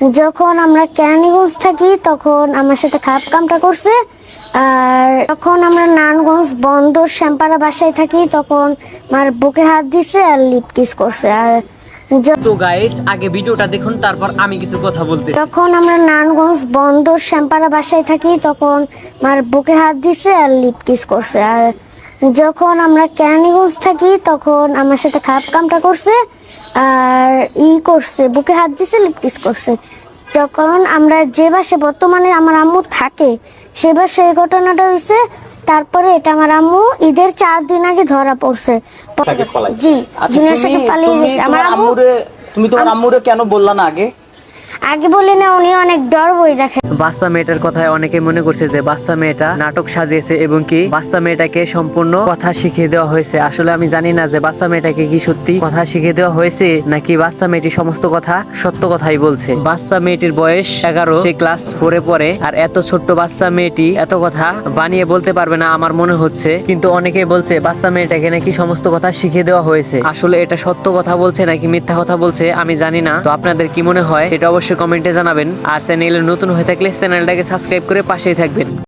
যখন আমরা ক্যানিগঞ্জ থাকি তখন আমার সাথে খারাপ কামটা করছে। আর যখন আমরা নারায়ণগঞ্জ বন্দর শ্যামপাড়া বাসায় থাকি তখন আমার বুকে হাত দিছে আর লিপ কিস করছে। আর তো গাইস আগে ভিডিওটা দেখুন তারপর আমি কিছু কথা বলতে যখন আমরা নারায়ণগঞ্জ বন্দর শ্যামপাড়া বাসায় থাকি তখন আমার বুকে হাত দিছে আর লিপ কিস করছে। আর যখন আমরা কেরানীগঞ্জ থাকি তখন আমার সাথে খারাপ কামটা করছে আর ই করছে বুকে হাত দিছে লিপকিস করছে। যখন আমরা যে বাসে বর্তমানে আমার আম্মু থাকে সে বাসে এই ঘটনাটা হয়েছে তারপরে এটা আমার আম্মু ঈদের চার দিন আগে ধরা পড়ছে। জি আচ্ছা, সাথে পালিয়ে গেছে। আমার আম্মু আম্মুরে তুমি তোমার আম্মুরে কেন বললা না আগে? আগে বলি না, উনি অনেক ডর বই দেখে। বাচ্চা মেয়েটার কথায় অনেকে মনে করছে যে বাচ্চা মেয়েটা নাটক সাজিয়েছে এবং কি বাচ্চা মেয়েটাকে সম্পূর্ণ কথা শিখিয়ে দেওয়া হয়েছে। আসলে আমি জানি না যে বাচ্চা মেয়েটাকে কি সত্যি কথা শিখিয়ে দেওয়া হয়েছে নাকি বাচ্চা মেয়েটি সমস্ত কথা সত্য কথাই বলছে। বাচ্চা মেয়েটির বয়স এগারো, সে ক্লাস ফোরে পড়ে আর এত ছোট্ট বাচ্চা মেয়েটি এত কথা বানিয়ে বলতে পারবে না আমার মনে হচ্ছে। কিন্তু অনেকে বলছে বাচ্চা মেয়েটাকে নাকি সমস্ত কথা শিখিয়ে দেওয়া হয়েছে। আসলে এটা সত্য কথা বলছে নাকি মিথ্যা কথা বলছে আমি জানি না। তো আপনাদের কি মনে হয় এটা অবশ্যই কমেন্টে জানাবেন। আর চ্যানেলে নতুন হয়ে থাকলে চ্যানেলটাকে সাবস্ক্রাইব করে পাশেই থাকবেন।